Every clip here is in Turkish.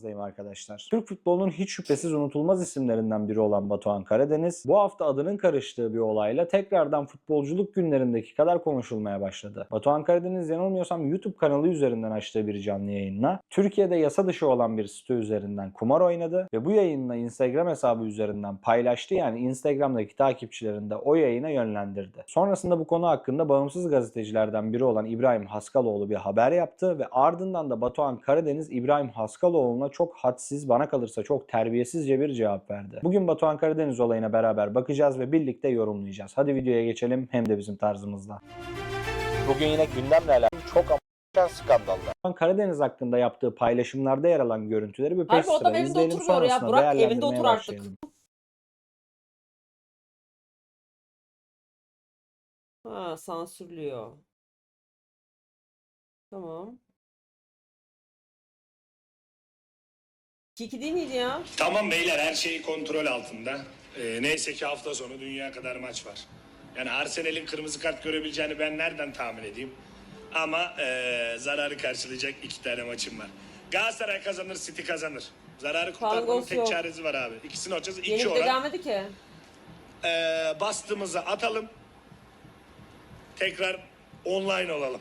Zeyim arkadaşlar. Türk futbolunun hiç şüphesiz unutulmaz isimlerinden biri olan Batuhan Karadeniz bu hafta adının karıştığı bir olayla tekrardan futbolculuk günlerindeki kadar konuşulmaya başladı. Batuhan Karadeniz yanılmıyorsam YouTube kanalı üzerinden açtığı bir canlı yayınla Türkiye'de yasa dışı olan bir site üzerinden kumar oynadı ve bu yayınla Instagram hesabı üzerinden paylaştı yani Instagram'daki takipçilerini de o yayına yönlendirdi. Sonrasında bu konu hakkında bağımsız gazetecilerden biri olan İbrahim Haskaloğlu bir haber yaptı ve ardından da Batuhan Karadeniz İbrahim Haskaloğlu'na çok hadsiz bana kalırsa çok terbiyesizce bir cevap verdi. Bugün Batuhan Karadeniz olayına beraber bakacağız ve birlikte yorumlayacağız. Hadi videoya geçelim hem de bizim tarzımızda. Bugün yine gündemle alakalı çok ama skandallar. Batuhan Karadeniz hakkında yaptığı paylaşımlarda yer alan görüntüleri bir peş adam sıra evinde izleyelim oturmuyor ya. sonrasında Burak evinde değerlendirmeye otur artık. başlayalım. Ha sansürlüyor. Tamam. Kiki değil miydi ya? Tamam beyler her şey kontrol altında. Ee, neyse ki hafta sonu dünya kadar maç var. Yani Arsenal'in kırmızı kart görebileceğini ben nereden tahmin edeyim? Ama ee, zararı karşılayacak iki tane maçım var. Galatasaray kazanır, City kazanır. Zararı kurtarmanın Pangos tek yok. çaresi var abi. İkisini atacağız. İki Yenip de oran. gelmedi ki. Ee, bastığımızı atalım. Tekrar online olalım.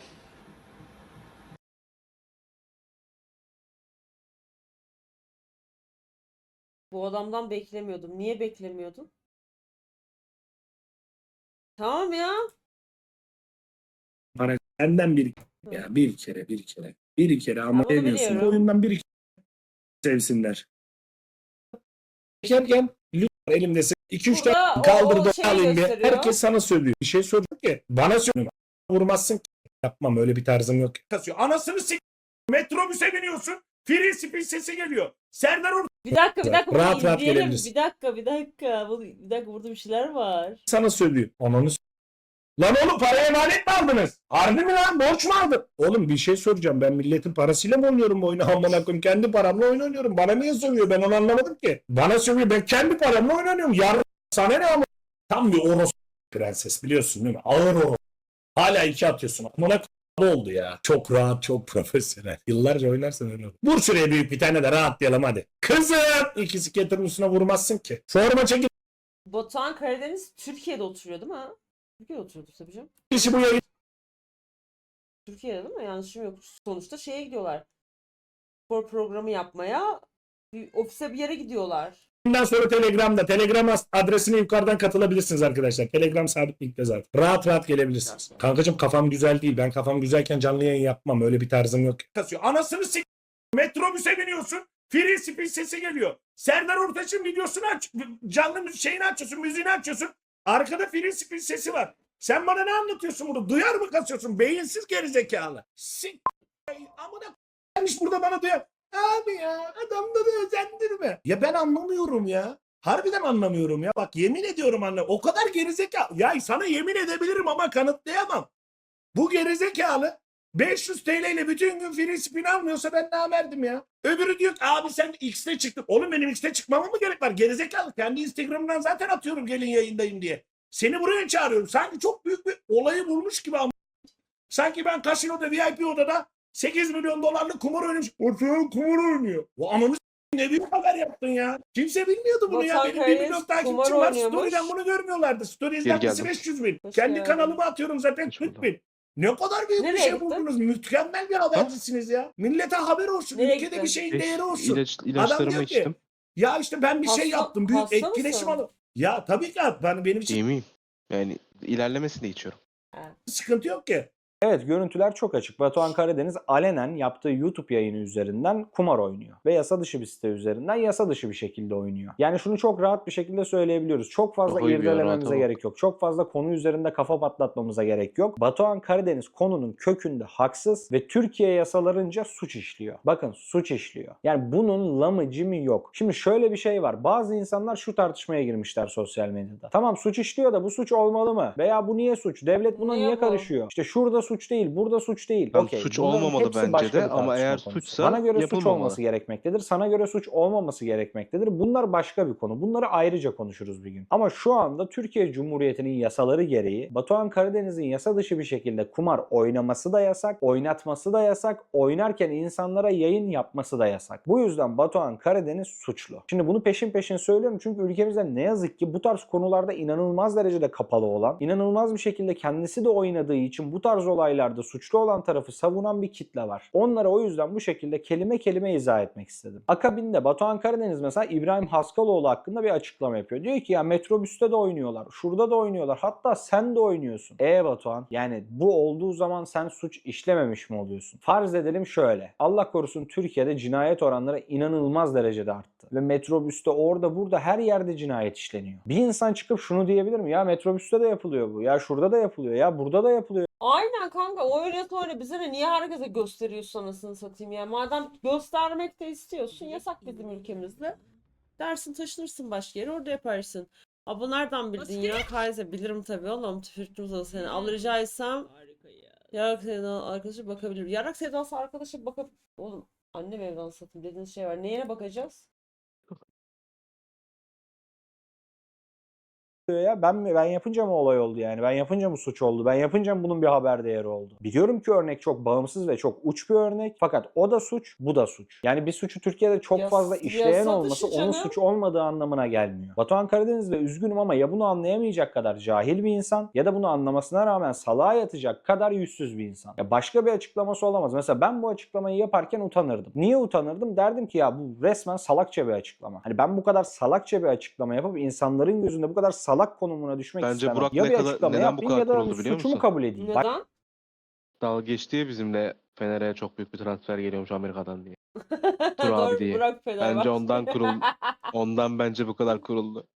Bu adamdan beklemiyordum. Niye beklemiyordun? Tamam ya. Bana benden bir ya bir kere bir kere bir kere ama Onu seviyorsun. biliyorum. Oyundan bir kere sevsinler. Çekerken lütfen elimde 2 3 Burada tane o- kaldırdı o şeyi alayım diye. gösteriyor. Herkes sana söylüyor. Bir şey soracak ki bana söylüyor. Vurmazsın ki. Yapmam öyle bir tarzım yok. Kasıyor. Anasını sik. Metrobüse biniyorsun. Free spin sesi geliyor. Serdar orada Bir dakika bir dakika. Rahat rahat izleyelim. gelebilirsin. Bir dakika bir dakika. Bu- Bir dakika burada bir şeyler var. sana söylüyor. Ananı s- Lan oğlum para emanet mi aldınız? Harbi mi lan? Borç mu aldın? Oğlum bir şey soracağım. Ben milletin parasıyla mı oynuyorum bu oyunu? Amına koyayım. Kendi paramla oyun oynuyorum. Bana niye söylüyor? Ben onu anlamadım ki. Bana söylüyor. Ben kendi paramla oyun oynuyorum. Yarın sana ne ama? Tam bir oros prenses biliyorsun değil mi? Ağır oros. Hala iki atıyorsun. Amına koyayım. Oldu ya? Çok rahat, çok profesyonel. Yıllarca oynarsan öyle olur. Vur şuraya büyük bir tane de rahatlayalım hadi. Kızım! İki skaterin üstüne vurmazsın ki. Forma çekil. Batuhan Karadeniz Türkiye'de oturuyor değil mi? Türkiye'de oturuyordu tabii canım. bu yayın. Türkiye'de değil mi? Yanlışım yok. Sonuçta şeye gidiyorlar. Spor programı yapmaya bir ofise bir yere gidiyorlar. Bundan sonra Telegram'da. Telegram adresine yukarıdan katılabilirsiniz arkadaşlar. Telegram sabit linkte zaten. Rahat rahat gelebilirsiniz. Kankacığım kafam güzel değil. Ben kafam güzelken canlı yayın yapmam. Öyle bir tarzım yok. Kasıyor. Anasını sik. Metrobüse biniyorsun. Free spin sesi geliyor. Serdar Ortaç'ın videosunu aç. Canlı şeyini açıyorsun. Müziğini açıyorsun. Arkada free spin sesi var. Sen bana ne anlatıyorsun burada? Duyar mı kasıyorsun? Beyinsiz gerizekalı. Sik. Amına gelmiş burada bana diyor. Abi ya adamları özendirme. Ya ben anlamıyorum ya. Harbiden anlamıyorum ya. Bak yemin ediyorum anne. O kadar gerizekalı. Ya sana yemin edebilirim ama kanıtlayamam. Bu gerizekalı 500 TL ile bütün gün free spin almıyorsa ben namerdim ya. Öbürü diyor ki abi sen X'te çıktın. Oğlum benim X'te çıkmama mı gerek var? Gerizekalı. Kendi Instagram'dan zaten atıyorum gelin yayındayım diye. Seni buraya çağırıyorum. Sanki çok büyük bir olayı bulmuş gibi ama. Sanki ben kasinoda VIP odada 8 milyon dolarlık kumar oynamış. Ortaya kumar oynuyor. O ananı ne büyük haber yaptın ya. Kimse bilmiyordu bunu ya. Batuhan Benim 1 Karadeniz milyon takipçim var. Story'den bunu görmüyorlardı. Story izlenmesi geldim. 500 bin. Hoş Kendi geldin. kanalıma atıyorum zaten Hoş 40 buldum. bin. Ne kadar büyük bir Nereye şey gittin? buldunuz. Mükemmel bir habercisiniz ya. Millete haber olsun. Nereye Ülkede gittin? bir şeyin İlaç, değeri olsun. ilaç, Adam ilaçlarımı diyor ki içtim. ya işte ben bir şey Hasta- yaptım. Büyük hasta etkileşim mısın? Ya tabii ki ben benim için İyi miyim? Yani ilerlemesini de içiyorum. sıkıntı yok ki. Evet görüntüler çok açık. Batuhan Karadeniz alenen yaptığı YouTube yayını üzerinden kumar oynuyor. Ve yasa dışı bir site üzerinden yasa dışı bir şekilde oynuyor. Yani şunu çok rahat bir şekilde söyleyebiliyoruz. Çok fazla bir irdelememize gerek yok. Çok fazla konu üzerinde kafa patlatmamıza gerek yok. Batuhan Karadeniz konunun kökünde haksız ve Türkiye yasalarınca suç işliyor. Bakın suç işliyor. Yani bunun lamı cimi yok. Şimdi şöyle bir şey var. Bazı insanlar şu tartışmaya girmişler sosyal medyada. Tamam suç işliyor da bu suç olmalı mı? Veya bu niye suç? Devlet buna Niye niye karışıyor? İşte şurada suç değil, burada suç değil. Ben Okey, suç bunların olmamalı bence de ama eğer konusu. suçsa Bana göre suç olması gerekmektedir. Sana göre suç olmaması gerekmektedir. Bunlar başka bir konu. Bunları ayrıca konuşuruz bir gün. Ama şu anda Türkiye Cumhuriyeti'nin yasaları gereği Batuhan Karadeniz'in yasa dışı bir şekilde kumar oynaması da yasak, oynatması da yasak, oynarken insanlara yayın yapması da yasak. Bu yüzden Batuhan Karadeniz suçlu. Şimdi bunu peşin peşin söylüyorum çünkü ülkemizde ne yazık ki bu tarz konularda inanılmaz derecede kapalı olan, inanılmaz bir şekilde kendisi de oynadığı için bu tarz olaylarda suçlu olan tarafı savunan bir kitle var. Onlara o yüzden bu şekilde kelime kelime izah etmek istedim. Akabinde Batuhan Karadeniz mesela İbrahim Haskaloğlu hakkında bir açıklama yapıyor. Diyor ki ya metrobüste de oynuyorlar, şurada da oynuyorlar, hatta sen de oynuyorsun. E Batuhan yani bu olduğu zaman sen suç işlememiş mi oluyorsun? Farz edelim şöyle. Allah korusun Türkiye'de cinayet oranları inanılmaz derecede arttı. Ve metrobüste orada burada her yerde cinayet işleniyor. Bir insan çıkıp şunu diyebilir mi? Ya metrobüste de yapılıyor bu. Ya şurada da yapılıyor. Ya burada da yapılıyor. Aynen kanka o öyle söyle. Bize ne niye herkese gösteriyorsun anasını satayım ya? Madem göstermek de istiyorsun yasak bizim ülkemizde. Dersin taşınırsın başka yere orada yaparsın. Abla nereden bildin ya? Kayse bilirim tabii oğlum tüfürttüm sana seni. Abla rica etsem Yarak Sevdalı arkadaşı bakabilir. Yarak Sevdalısı arkadaşı bakıp oğlum annem evden satayım dediğiniz şey var. Neyine bakacağız? Ya. Ben mi ben yapınca mı olay oldu yani? Ben yapınca mı suç oldu? Ben yapınca mı bunun bir haber değeri oldu? Biliyorum ki örnek çok bağımsız ve çok uç bir örnek. Fakat o da suç, bu da suç. Yani bir suçu Türkiye'de çok Yas- fazla işleyen olması dışı onun canım. suç olmadığı anlamına gelmiyor. Batuhan Karadeniz de üzgünüm ama ya bunu anlayamayacak kadar cahil bir insan ya da bunu anlamasına rağmen salağa yatacak kadar yüzsüz bir insan. Ya başka bir açıklaması olamaz. Mesela ben bu açıklamayı yaparken utanırdım. Niye utanırdım? Derdim ki ya bu resmen salakça bir açıklama. Hani ben bu kadar salakça bir açıklama yapıp insanların gözünde bu kadar salak konumuna düşmek Bence istemem. Burak ya ne bir kadar- açıklama neden bu yapayım kadar ya da kuruldu biliyor suçumu musun? kabul edeyim. Bak- Neden? Dalga geçti ya bizimle Fener'e çok büyük bir transfer geliyormuş Amerika'dan diye. Tur abi Doğru diye. Burak Fenerbahçe. Bence ondan kuruldu. Ondan bence bu kadar kuruldu.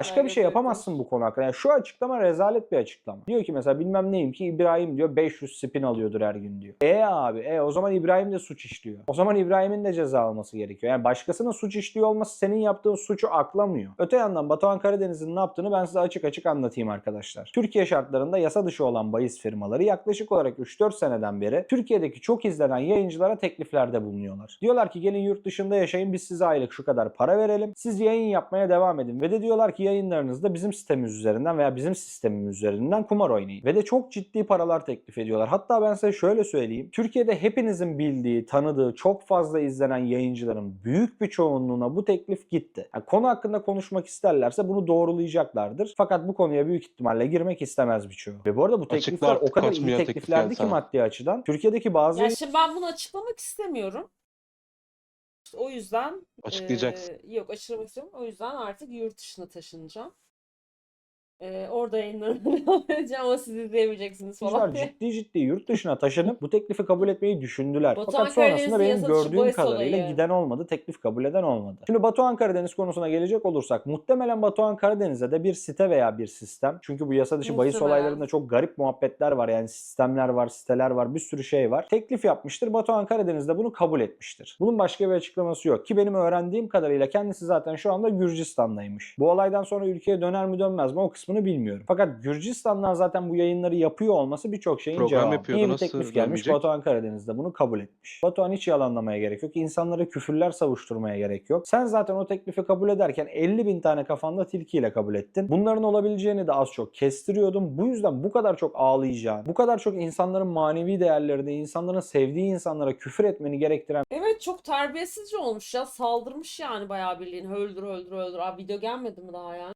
Başka bir şey yapamazsın bu konu hakkında. Yani şu açıklama rezalet bir açıklama. Diyor ki mesela bilmem neyim ki İbrahim diyor 500 spin alıyordur her gün diyor. E abi e o zaman İbrahim de suç işliyor. O zaman İbrahim'in de ceza alması gerekiyor. Yani başkasının suç işliyor olması senin yaptığın suçu aklamıyor. Öte yandan Batuhan Karadeniz'in ne yaptığını ben size açık açık anlatayım arkadaşlar. Türkiye şartlarında yasa dışı olan bahis firmaları yaklaşık olarak 3-4 seneden beri Türkiye'deki çok izlenen yayıncılara tekliflerde bulunuyorlar. Diyorlar ki gelin yurt dışında yaşayın biz size aylık şu kadar para verelim. Siz yayın yapmaya devam edin. Ve de diyorlar ki yayınlarınızda bizim sistemimiz üzerinden veya bizim sistemimiz üzerinden kumar oynayın. Ve de çok ciddi paralar teklif ediyorlar. Hatta ben size şöyle söyleyeyim. Türkiye'de hepinizin bildiği, tanıdığı, çok fazla izlenen yayıncıların büyük bir çoğunluğuna bu teklif gitti. Yani konu hakkında konuşmak isterlerse bunu doğrulayacaklardır. Fakat bu konuya büyük ihtimalle girmek istemez birçoğu. Ve bu arada bu teklifler o artık kadar iyi teklif tekliflerdi geldi ki maddi açıdan. Türkiye'deki bazı Ya şimdi ben bunu açıklamak istemiyorum. O yüzden Açıklayacaksın. eee, yok açıklamak istemiyorum. O yüzden artık yurt dışına taşınacağım. Eee, orada edeceğim ama siz izleyemeyeceksiniz falan Yayıncılar diye. ciddi ciddi yurt dışına taşınıp bu teklifi kabul etmeyi düşündüler. Batuhan Fakat sonrasında Karadeniz'in benim yasa dışı gördüğüm bahis kadarıyla olayı. giden olmadı, teklif kabul eden olmadı. Şimdi Batuhan Karadeniz konusuna gelecek olursak muhtemelen Batuhan Karadeniz'e de bir site veya bir sistem. Çünkü bu yasa dışı bahis Muhtemelen. olaylarında çok garip muhabbetler var. Yani sistemler var, siteler var, bir sürü şey var. Teklif yapmıştır. Batuhan Karadeniz de bunu kabul etmiştir. Bunun başka bir açıklaması yok. Ki benim öğrendiğim kadarıyla kendisi zaten şu anda Gürcistan'daymış. Bu olaydan sonra ülkeye döner mi dönmez mi o kısmını bilmiyorum. Fakat Gürcistan'dan zaten bu yayınları yapıyor olması birçok şeyin Program cevabı. yapıyordu, Yeni bir teklif gelmiş. dönmeyecek? Batuhan Karadeniz de bunu kabul etmiş. Batuhan hiç yalanlamaya gerek yok. İnsanlara küfürler savuşturmaya gerek yok. Sen zaten o teklifi kabul ederken 50 bin tane kafanda tilkiyle kabul ettin. Bunların olabileceğini de az çok kestiriyordum. Bu yüzden bu kadar çok ağlayacağın, bu kadar çok insanların manevi değerlerine, insanların sevdiği insanlara küfür etmeni gerektiren Evet çok terbiyesizce olmuş ya. Saldırmış yani bayağı bildiğin. Öldür öldür öldür. Abi video gelmedi mi daha yani?